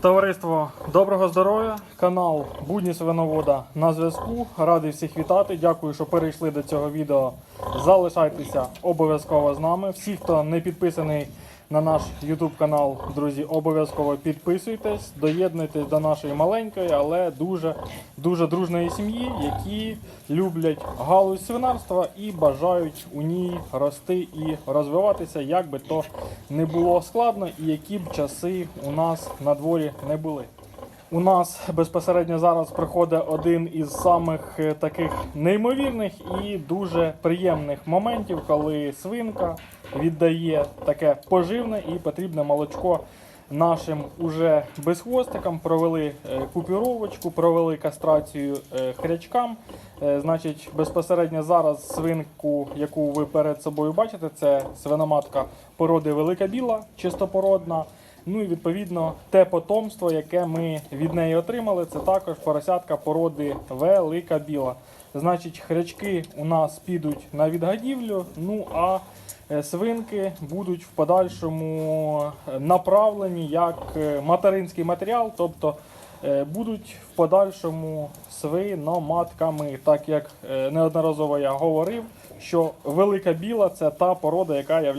Товариство, доброго здоров'я! Канал Будні Свиновода на зв'язку. Радий всіх вітати. Дякую, що перейшли до цього відео. Залишайтеся обов'язково з нами. Всі, хто не підписаний на наш YouTube канал, друзі, обов'язково підписуйтесь, доєднуйтесь до нашої маленької, але дуже дуже дружної сім'ї, які люблять галузь свинарства і бажають у ній рости і розвиватися, як би то не було складно і які б часи у нас на дворі не були. У нас безпосередньо зараз приходить один із самих е, таких неймовірних і дуже приємних моментів, коли свинка віддає таке поживне і потрібне молочко нашим уже безхвостикам. Провели е, купіровочку, провели кастрацію е, хрячкам. Е, Значить, безпосередньо зараз свинку, яку ви перед собою бачите, це свиноматка породи Велика Біла, чистопородна. Ну і відповідно те потомство, яке ми від неї отримали, це також поросятка породи Велика Біла. Значить, хрячки у нас підуть на відгадівлю, ну а е, свинки будуть в подальшому е, направлені як е, материнський матеріал, тобто будуть в подальшому свиноматками, так як неодноразово я говорив, що велика біла це та порода, яка є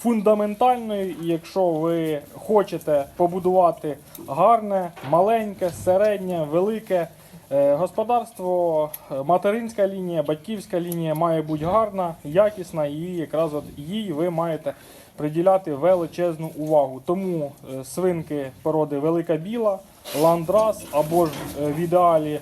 фундаментальною. І якщо ви хочете побудувати гарне, маленьке, середнє, велике е, господарство, е, материнська лінія, батьківська лінія має бути гарна, якісна, і якраз от їй ви маєте приділяти величезну увагу. Тому е, свинки породи велика біла, ландрас або ж в ідеалі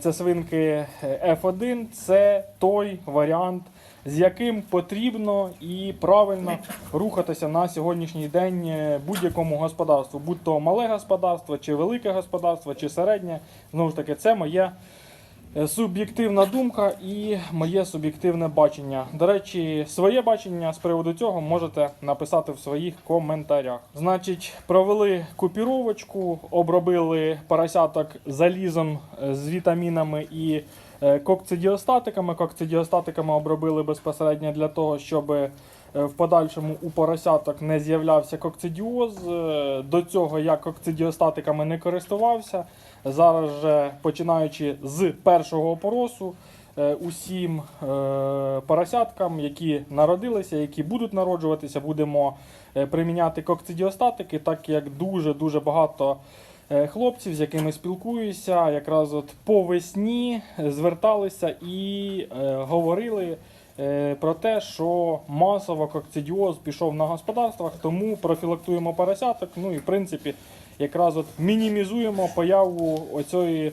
це свинки е, F1, це той варіант, з яким потрібно і правильно рухатися на сьогоднішній день е, будь-якому господарству, будь то мале господарство, чи велике господарство, чи середнє. Знову ж таки, це моє е, суб'єктивна думка і моє суб'єктивне бачення. До речі, своє бачення з приводу цього можете написати в своїх коментарях. Значить, провели купіровочку, обробили поросяток залізом е, з вітамінами і кокцидіостатиками. Кокцидіостатиками обробили безпосередньо для того, щоб е, в подальшому у поросяток не з'являвся кокцидіоз. Е, До цього я кокцидіостатиками не користувався. Зараз же, починаючи з першого опоросу, е, усім е, поросяткам, які народилися, які будуть народжуватися, будемо е, приміняти кокцидіостатики, так як дуже-дуже багато е, хлопців, з якими спілкуюся, якраз от по весні е, зверталися і е, говорили е, про те, що масово кокцидіоз пішов на господарствах, тому профілактуємо поросяток. Ну і в принципі, якраз от мінімізуємо появу оцієї.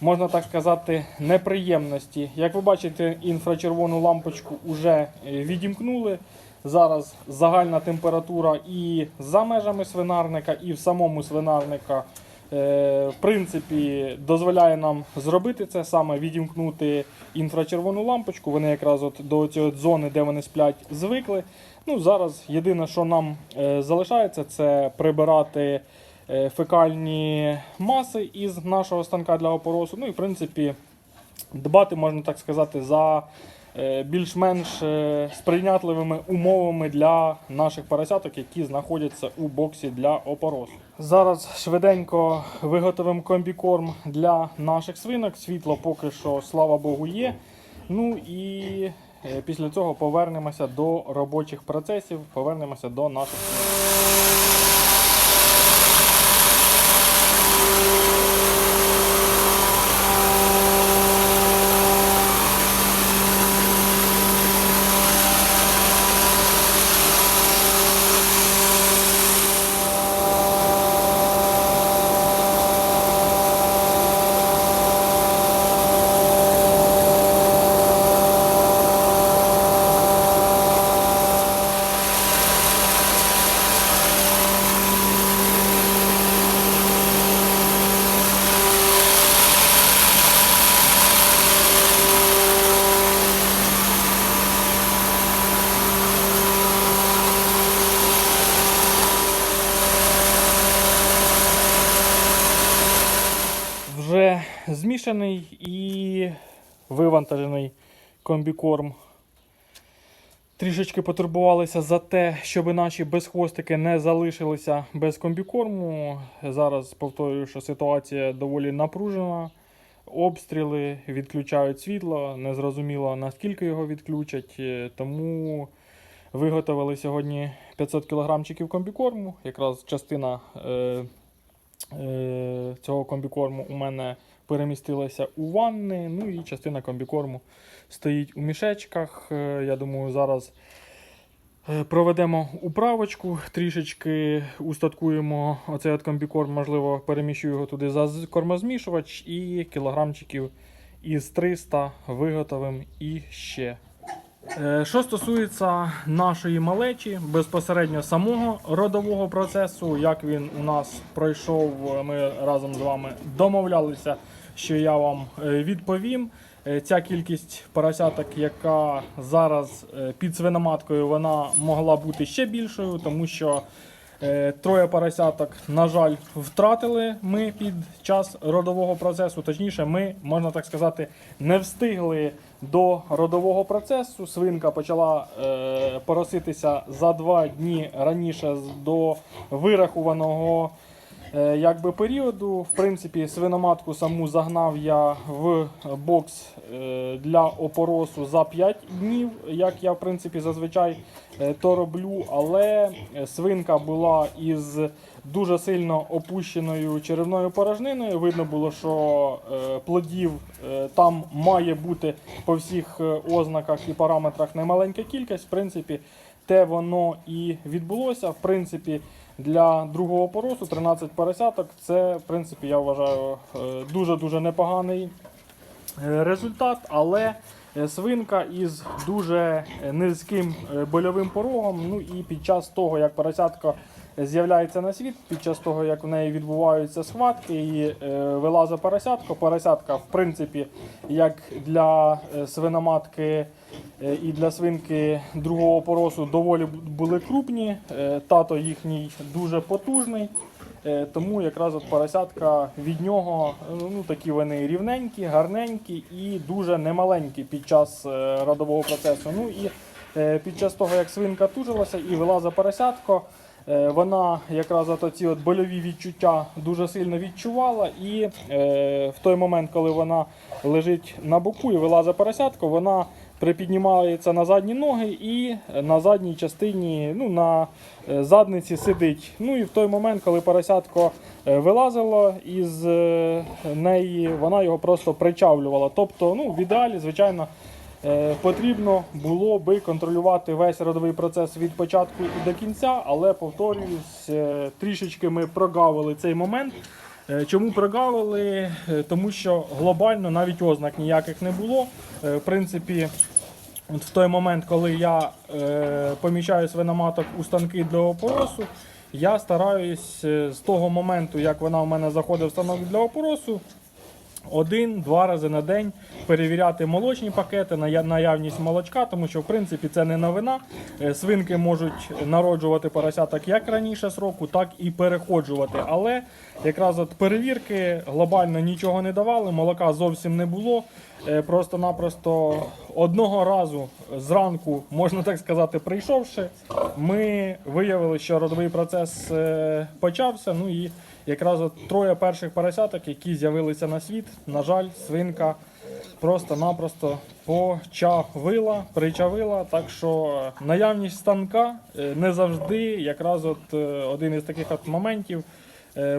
Можна так сказати, неприємності. Як ви бачите, інфрачервону лампочку вже відімкнули. Зараз загальна температура і за межами свинарника, і в самому свинарника е, в принципі дозволяє нам зробити це саме відімкнути інфрачервону лампочку. Вони якраз от до цієї зони, де вони сплять, звикли. Ну зараз єдине, що нам е, залишається, це прибирати е, фекальні маси із нашого станка для опоросу. Ну і в принципі дбати, можна так сказати, за е, більш-менш е, сприйнятливими умовами для наших поросяток, які знаходяться у боксі для опоросу. Зараз швиденько виготовимо комбікорм для наших свинок. Світло поки що, слава Богу, є. Ну і е, після цього повернемося до робочих процесів, повернемося до наших свинок. вже змішаний і вивантажений комбікорм. трішечки потурбувалися за те, щоб наші безхвостики не залишилися без комбікорму. Зараз повторюю, що ситуація доволі напружена. Обстріли відключають світло, незрозуміло наскільки його відключать, е, тому виготовили сьогодні 500 кілограмчиків комбікорму. Якраз частина е, цього комбікорму у мене перемістилася у ванни, ну і частина комбікорму стоїть у мішечках. Е, Я думаю, зараз е, проведемо управочку, трішечки устаткуємо оцей от комбікорм, можливо, переміщу його туди за кормозмішувач і кілограмчиків із 300 виготовимо і ще. Е, Що стосується нашої малечі, безпосередньо самого родового процесу, як він у нас пройшов, ми разом з вами домовлялися, що я вам е, відповім. Е, Ця кількість поросяток, яка зараз під свиноматкою, вона могла бути ще більшою, тому що Троє поросяток, на жаль, втратили ми під час родового процесу. Точніше, ми, можна так сказати, не встигли до родового процесу. Свинка почала е, пороситися за два дні раніше до вирахуваного е, якби, періоду. В принципі, свиноматку саму загнав я в бокс е, для опоросу за 5 днів, як я в принципі зазвичай е, то роблю. Але е, свинка була із дуже сильно опущеною черевною порожниною. Видно було, що е, плодів е, там має бути по всіх е, ознаках і параметрах немаленька кількість. В принципі, те воно і відбулося. В принципі, для другого поросу 13 поросяток це, в принципі, я вважаю е, дуже-дуже непоганий е, результат, але е, свинка із дуже низьким больовим порогом. Ну і під час того, як поросятка з'являється на світ, під час того, як в неї відбуваються схватки і е, вилазить поросятко, поросятка, в принципі, як для е, свиноматки е, і для свинки другого поросу доволі були крупні. Тато їхній дуже потужний. Тому якраз от поросятка від нього е, ну такі вони рівненькі, гарненькі і дуже немаленькі під час родового процесу. Ну і під час того, як свинка тужилася і вилаза поросятко, вона якраз от оці от больові відчуття дуже сильно відчувала. І е, в той момент, коли вона лежить на боку і вилазить поросятко, вона припіднімається на задні ноги і на задній частині, ну на е, задниці сидить. Ну і в той момент, коли поросятко е, вилазило із е, неї, вона його просто причавлювала. Тобто, ну в ідеалі, звичайно. Е, Потрібно було би контролювати весь родовий процес від початку і до кінця, але повторююсь, е, трішечки ми прогавили цей момент. Е, Чому прогавили? Тому що глобально навіть ознак ніяких не було. В принципі, в той момент, коли я поміщаю свиноматок у станки для опоросу, я стараюсь з того моменту, як вона в мене заходить в станок для опоросу, один-два рази на день перевіряти молочні пакети, на наявність молочка, тому що в принципі це не новина. Е, Свинки можуть народжувати поросяток як раніше сроку, так і переходжувати. Але якраз от перевірки глобально нічого не давали, молока зовсім не було. Е, Просто-напросто одного разу зранку, можна так сказати, прийшовши, ми виявили, що родовий процес е, почався. Ну і якраз от троє перших поросяток, які з'явилися на світ, на жаль, свинка просто-напросто почавила, причавила. Так що е, наявність станка е, не завжди якраз от один із таких от моментів,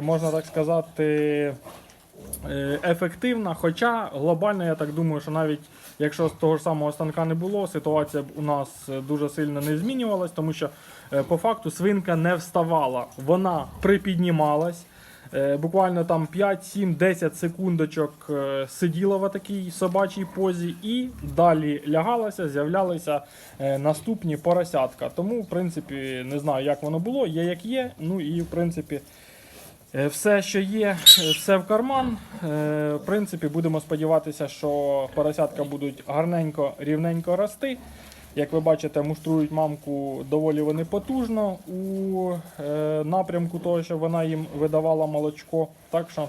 можна так сказати, ефективна. Хоча глобально, я так думаю, що навіть якщо з того ж самого станка не було, ситуація б у нас е, дуже сильно не змінювалась, тому що е, по факту свинка не вставала, вона припіднімалась. Е, Буквально там 5, 7, 10 секундочок е, сиділа в такій собачій позі і далі лягалася, з'являлися е, наступні поросятка. Тому, в принципі, не знаю, як воно було, є як є. Ну і в принципі, Е, Все, що є, е, все в карман. Е, В принципі, будемо сподіватися, що поросятка будуть гарненько, рівненько рости. Як ви бачите, муштрують мамку доволі вони потужно у е, напрямку того, що вона їм видавала молочко. Так що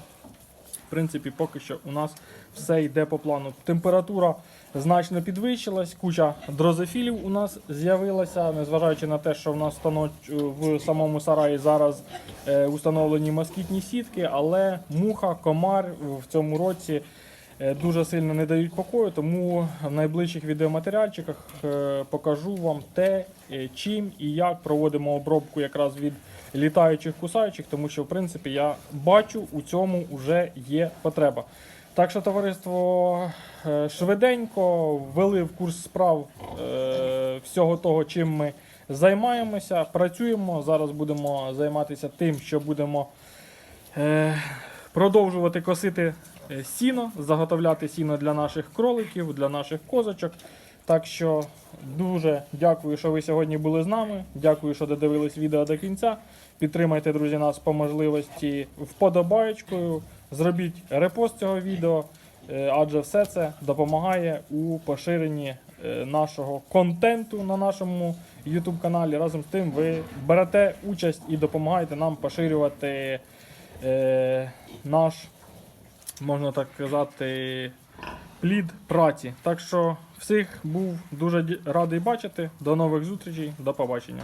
В принципі, поки що у нас все йде по плану. Температура значно підвищилась, куча дрозофілів у нас з'явилася, незважаючи на те, що в нас стануть в самому сараї зараз е, установлені москітні сітки, але муха, комар в цьому році е, дуже сильно не дають покою, тому в найближчих відеоматеріальчиках е, покажу вам те, е, чим і як проводимо обробку якраз від літаючих кусаючих, тому що в принципі я бачу у цьому вже є потреба. Так що товариство е, швиденько ввели в курс справ е, всього того, чим ми займаємося, працюємо. Зараз будемо займатися тим, що будемо е, продовжувати косити е, сіно, заготовляти сіно для наших кроликів, для наших козочок. Так що дуже дякую, що ви сьогодні були з нами. Дякую, що додивились відео до кінця. Підтримайте, друзі, нас по можливості вподобаєчкою. Зробіть репост цього відео, е, адже все це допомагає у поширенні е, нашого контенту на нашому YouTube каналі. Разом з тим, ви берете участь і допомагаєте нам поширювати е, наш, можна так казати, плід праці. Так що всіх був дуже радий бачити. До нових зустрічей, до побачення.